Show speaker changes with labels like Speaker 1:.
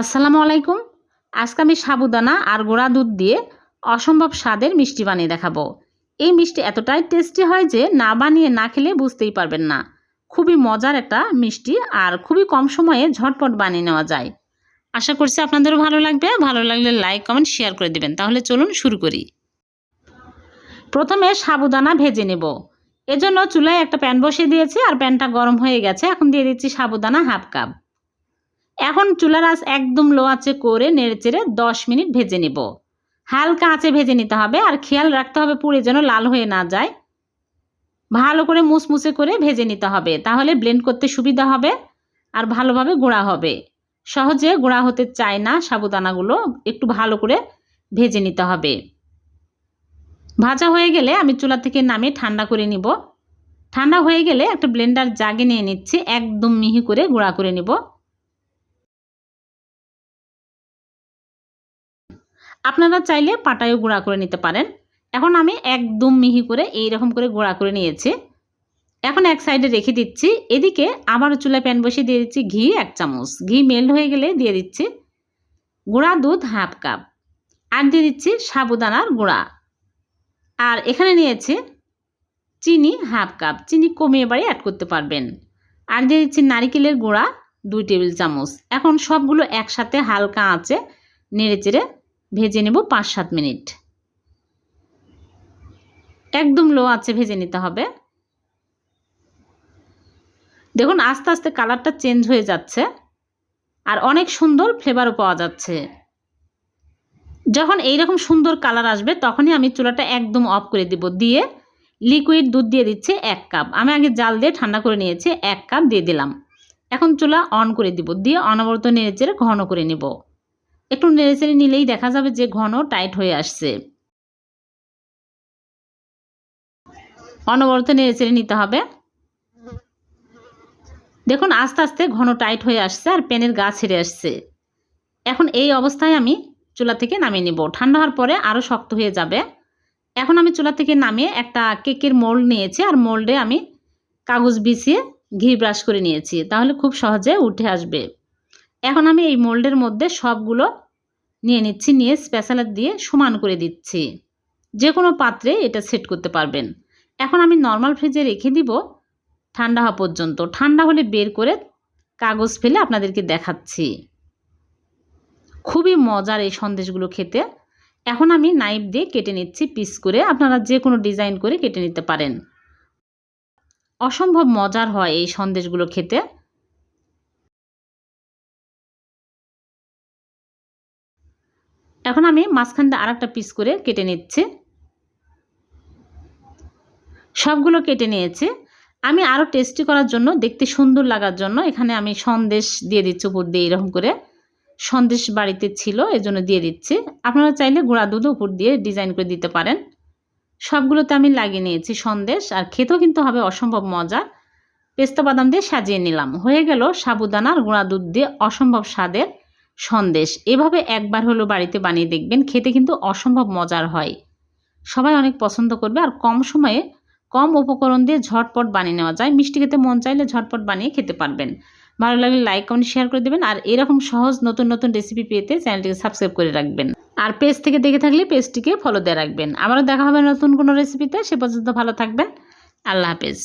Speaker 1: আসসালামু আলাইকুম। আজকে আমি সাবুদানা আর গোড়া দুধ দিয়ে অসম্ভব স্বাদের মিষ্টি বানিয়ে দেখাবো। এই মিষ্টি এতটাই টেস্টি হয় যে না বানিয়ে না খেলে বুঝতেই পারবেন না। খুবই মজার একটা মিষ্টি আর খুবই কম সময়ে ঝটপট বানিয়ে নেওয়া যায়। আশা করছি আপনাদেরও ভালো লাগবে। ভালো লাগলে লাইক কমেন্ট শেয়ার করে দিবেন। তাহলে চলুন শুরু করি। প্রথমে সাবুদানা ভেজে নেব। এজন্য চুলায় একটা প্যান বসিয়ে দিয়েছি আর প্যানটা গরম হয়ে গেছে। এখন দিয়ে দিচ্ছি সাবুদানা হাফ কাপ। এখন চুলার আঁচ একদম লো আঁচে করে নেড়েচেড়ে দশ মিনিট ভেজে নেব। হালকা আঁচে ভেজে নিতে হবে আর খেয়াল রাখতে হবে পুড়ে যেন লাল হয়ে না যায়। ভালো করে মুসমুসে করে ভেজে নিতে হবে, তাহলে ব্লেন্ড করতে সুবিধা হবে আর ভালোভাবে গুঁড়া হবে। সহজে গুঁড়া হতে চায় না সাবুদানাগুলো, একটু ভালো করে ভেজে নিতে হবে। ভাজা হয়ে গেলে আমি চুলা থেকে নামিয়ে ঠান্ডা করে নিব। ঠান্ডা হয়ে গেলে একটা ব্লেন্ডার জাগে নিয়ে নিচ্ছি, একদম মিহি করে গুঁড়া করে নিব। আপনারা চাইলে পাটায়ও গুঁড়া করে নিতে পারেন। এখন আমি একদম মিহি করে এই রকম করে গুঁড়া করে নিয়েছি। এখন এক সাইডে রেখে দিচ্ছি। এদিকে আবার চুলা প্যান বসিয়ে দিয়ে দিচ্ছি ঘি এক চামচ। ঘি মেল্ট হয়ে গেলে দিয়ে দিচ্ছি গুঁড়া দুধ হাফ কাপ। আর দিয়ে দিচ্ছি সাবুদানার গুঁড়া। আর এখানে নিয়েছি চিনি হাফ কাপ। চিনি কমিয়ে বাড়ি অ্যাড করতে পারবেন। আর দিয়ে দিচ্ছি নারিকেলের গুঁড়া দুই টেবিল চামচ। এখন সবগুলো একসাথে হালকা আঁচে নেড়ে চেড়ে ভেজে নেব পাঁচ সাত মিনিট। একদম লো আছে ভেজে নিতে হবে। দেখুন, আস্তে আস্তে কালারটা চেঞ্জ হয়ে যাচ্ছে আর অনেক সুন্দর ফ্লেভারও পাওয়া যাচ্ছে। যখন এইরকম সুন্দর কালার আসবে, তখনই আমি চুলাটা একদম অফ করে দিব। দিয়ে লিকুইড দুধ দিয়ে দিচ্ছে এক কাপ আমি আগে জাল দিয়ে ঠান্ডা করে নিয়েছি, এক কাপ দিয়ে দিলাম। এখন চুলা অন করে দিব। দিয়ে অনবরত নেড়ে চেড়ে ঘন করে নেব। একটু নেড়েচেড়ে নিলেই দেখা যাবে যে ঘন টাইট হয়ে আসছে। অনবরত নেড়েচেড়ে নিতে হবে। দেখুন, আস্তে আস্তে ঘন টাইট হয়ে আসছে আর পেনের গা ছেড়ে আসছে। এখন এই অবস্থায় আমি চুলা থেকে নামিয়ে নিব। ঠান্ডা হওয়ার পরে আরও শক্ত হয়ে যাবে। এখন আমি চুলা থেকে নামিয়ে একটা কেকের মোল্ড নিয়েছি আর মোল্ডে আমি কাগজ বিছিয়ে ঘি ব্রাশ করে নিয়েছি। তাহলে খুব সহজে উঠে আসবে। এখন আমি এই মোল্ডের মধ্যে সবগুলো নিয়ে নিচ্ছি, নিয়ে স্পেশালার দিয়ে সমান করে দিচ্ছি। যে কোনো পাত্রে এটা সেট করতে পারবেন। এখন আমি নর্মাল ফ্রিজে রেখে দিব ঠান্ডা হওয়া পর্যন্ত। ঠান্ডা হলে বের করে কাগজ ফেলে আপনাদেরকে দেখাচ্ছি। খুবই মজার এই সন্দেশগুলো খেতে। এখন আমি নাইফ দিয়ে কেটে নিচ্ছি পিস করে। আপনারা যে কোনো ডিজাইন করে কেটে নিতে পারেন। অসম্ভব মজার হয় এই সন্দেশগুলো খেতে। এখন আমি মাঝখান দিয়ে আর একটা পিস করে কেটে নিচ্ছি। সবগুলো কেটে নিয়েছি। আমি আরও টেস্টি করার জন্য, দেখতে সুন্দর লাগার জন্য এখানে আমি সন্দেশ দিয়ে দিচ্ছি উপর দিয়ে এরকম করে। সন্দেশ বাড়িতে ছিল, এজন্য দিয়ে দিচ্ছি। আপনারা চাইলে গুঁড়া দুধ উপর দিয়ে ডিজাইন করে দিতে পারেন। সবগুলোতে আমি লাগিয়ে নিয়েছি সন্দেশ, আর খেতেও কিন্তু হবে অসম্ভব মজা। পেস্তা বাদাম দিয়ে সাজিয়ে নিলাম। হয়ে গেল সাবুদানার গুঁড়া দুধ দিয়ে অসম্ভব স্বাদের সন্দেশ। এভাবে একবার হলো বাড়িতে বানিয়ে দেখবেন, খেতে কিন্তু অসম্ভব মজার হয়। সবাই অনেক পছন্দ করবে আর কম সময়ে কম উপকরণ দিয়ে ঝটপট বানিয়ে নেওয়া যায়। মিষ্টি খেতে মন চাইলে ঝটপট বানিয়ে খেতে পারবেন। ভালো লাগলে লাইক কমেন্ট শেয়ার করে দেবেন আর এরকম সহজ নতুন নতুন রেসিপি পেতে চ্যানেলটিকে সাবস্ক্রাইব করে রাখবেন। আর পেজ থেকে দেখে থাকলে পেজটিকে ফলো দিয়ে রাখবেন। আবারও দেখা হবে নতুন কোনো রেসিপিতে সে পর্যন্ত ভালো থাকবেন। আল্লাহ হাফেজ।